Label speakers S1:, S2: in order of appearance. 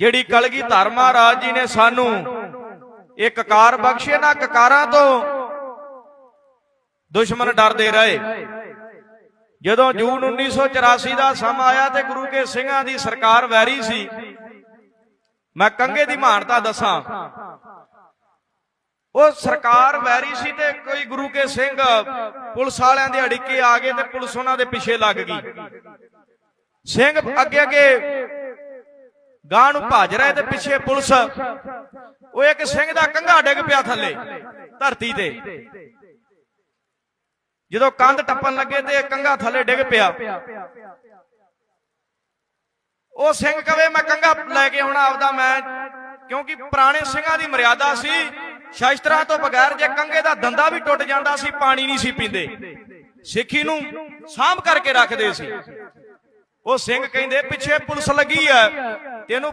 S1: ਜਿਹੜੀ ਕਲਗੀ ਧਰ ਮਹਾਰਾਜ ਜੀ ਨੇ ਸਾਨੂੰ ਇਹ ਕਕਾਰ ਬਖਸ਼ੇ ਨਾ ਕਕਾਰਾਂ ਤੋਂ। ਦੁਸ਼ਮਣ ਡਰਦੇ ਰਹੇ। ਜਦੋਂ ਜੂਨ 1984 ਦਾ ਸਮਾਂ ਆਇਆ ਤੇ ਗੁਰੂ ਕੇ ਸਿੰਘਾਂ ਦੀ ਸਰਕਾਰ ਵੈਰੀ ਸੀ, ਮੈਂ ਕੰਗੇ ਦੀ ਮਹਾਨਤਾ ਦੱਸਾਂ। ਉਹ ਸਰਕਾਰ ਵੈਰੀ ਸੀ ਤੇ ਕੋਈ ਗੁਰੂ ਕੇ ਸਿੰਘ ਪੁਲਿਸ ਵਾਲਿਆਂ ਦੇ ਅੜਿੱਕੇ ਆ ਗਏ ਤੇ ਪੁਲਿਸ ਉਹਨਾਂ ਦੇ ਪਿੱਛੇ ਲੱਗ ਗਈ। ਸਿੰਘ ਅੱਗੇ ਅੱਗੇ ਗਾਂ ਨੂੰ ਭੱਜ ਰਹੇ ਤੇ ਪਿੱਛੇ ਪੁਲਿਸ। ਉਹ ਇੱਕ ਸਿੰਘ ਦਾ ਕੰਘਾ ਡਿੱਗ ਪਿਆ ਥੱਲੇ ਧਰਤੀ ਤੇ। ਜਦੋਂ ਕੰਧ ਟੱਪਣ ਲੱਗੇ ਤੇ ਕੰਘਾ ਥੱਲੇ ਡਿੱਗ ਪਿਆ। ਉਹ ਸਿੰਘ ਕਵੇ ਮੈਂ ਕੰਘਾ ਲੈ ਕੇ ਆਉਣਾ ਆਪਦਾ ਮੈਂ ਕਿਉਂਕਿ ਪੁਰਾਣੇ ਸਿੰਘਾਂ ਦੀ ਮਰਿਆਦਾ ਸੀ। ਸ਼ਸਤਰਾਂ ਤੋਂ ਬਗੈਰ ਜੇ ਕੰਘੇ ਦਾ ਦੰਦਾ ਵੀ ਟੁੱਟ ਜਾਂਦਾ ਸੀ ਪਾਣੀ ਨਹੀਂ ਸੀ ਪੀਂਦੇ। ਸਿੱਖੀ ਨੂੰ ਸਾਂਭ ਕਰਕੇ ਰੱਖਦੇ ਸੀ। ਉਹ ਸਿੰਘ ਕਹਿੰਦੇ ਪਿੱਛੇ ਪੁਲਿਸ ਲੱਗੀ ਐ તેનું